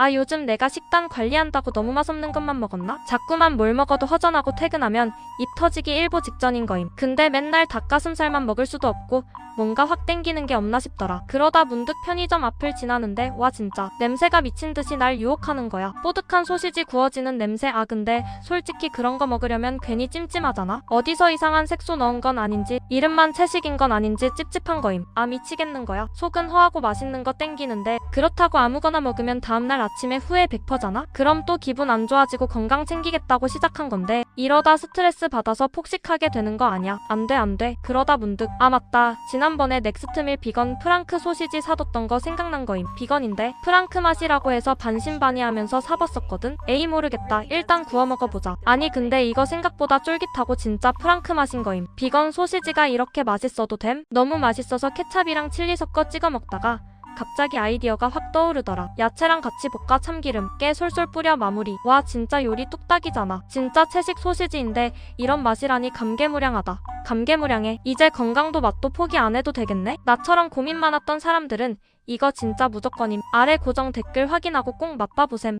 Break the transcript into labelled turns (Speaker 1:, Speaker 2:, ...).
Speaker 1: 아 요즘 내가 식단 관리한다고 너무 맛없는 것만 먹었나? 자꾸만 뭘 먹어도 허전하고 퇴근하면 입 터지기 일보 직전인 거임. 근데 맨날 닭가슴살만 먹을 수도 없고 뭔가 확 땡기는 게 없나 싶더라. 그러다 문득 편의점 앞을 지나는데 와 진짜 냄새가 미친 듯이 날 유혹하는 거야. 뽀득한 소시지 구워지는 냄새 아 근데 솔직히 그런 거 먹으려면 괜히 찜찜하잖아. 어디서 이상한 색소 넣은 건 아닌지 이름만 채식인 건 아닌지 찝찝한 거임. 아 미치겠는 거야. 속은 허하고 맛있는 거 땡기는데 그렇다고 아무거나 먹으면 다음날 아침에 후회 100%잖아. 그럼 또 기분 안 좋아지고 건강 챙기겠다고 시작한 건데 이러다 스트레스 받아서 폭식하게 되는 거 아니야. 안 돼, 안 돼. 그러다 문득, 아, 맞다. 지난번에 넥스트밀 비건 프랑크 소시지 사뒀던 거 생각난 거임. 비건인데, 프랑크 맛이라고 해서 반신반의하면서 사봤었거든? 에이, 모르겠다. 일단 구워 먹어보자. 아니, 근데 이거 생각보다 쫄깃하고 진짜 프랑크 맛인 거임. 비건 소시지가 이렇게 맛있어도 됨? 너무 맛있어서 케찹이랑 칠리 섞어 찍어 먹다가, 갑자기 아이디어가 확 떠오르더라. 야채랑 같이 볶아 참기름, 깨 솔솔 뿌려 마무리. 와 진짜 요리 뚝딱이잖아. 진짜 채식 소시지인데 이런 맛이라니 감개무량하다. 감개무량해. 이제 건강도 맛도 포기 안 해도 되겠네? 나처럼 고민 많았던 사람들은 이거 진짜 무조건임. 아래 고정 댓글 확인하고 꼭 맛봐보셈.